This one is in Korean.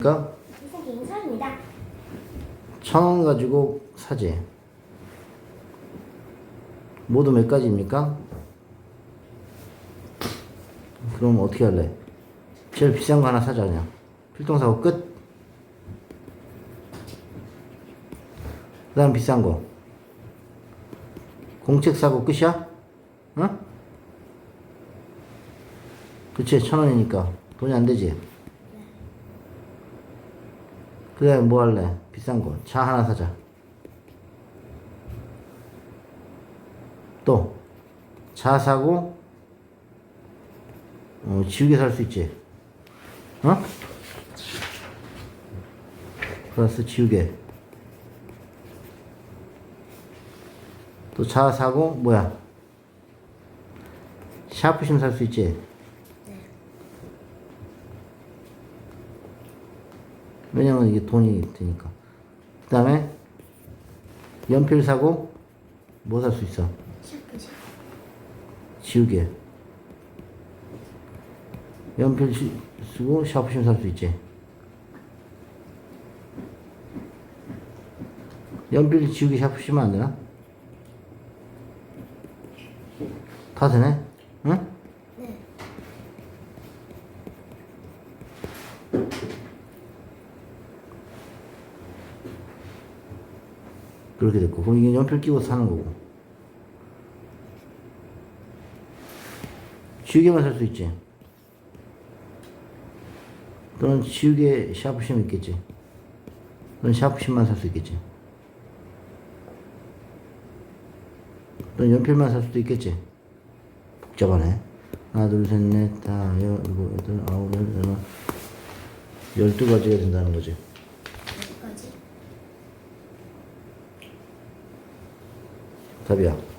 그러니까 인사입니다. 천 원 가지고 사지. 모두 몇 가지입니까? 그럼 어떻게 할래? 제일 비싼 거 하나 사자 그냥. 필통 사고 끝. 그 다음 비싼 거. 공책 사고 끝이야? 응? 그치 천 원이니까 돈이 안 되지. 그래 뭐 할래? 비싼 거. 차 하나 사자. 또 차 사고 어, 지우개 살 수 있지. 어? 플러스 지우개. 또 차 사고 뭐야? 샤프심 살 수 있지. 왜냐면 이게 돈이 드니까. 그 다음에 연필 사고 뭐 살 수 있어? 샤프지. 지우개. 연필 시- 쓰고 샤프심 살 수 있지. 연필 지우개 샤프심은 안 되나? 다 되네? 응? 네. 그렇게 됐고. 그럼 이게 연필 끼고 사는 거고. 지우개만 살 수 있지. 또는 지우개 샤프심 있겠지. 또는 샤프심만 살 수 있겠지. 또는 연필만 살 수도 있겠지. 복잡하네. 하나, 둘, 셋, 넷, 다, 여덟, 아홉, 열, 열두 가지가 된다는 거지. 여기까지. 답이야.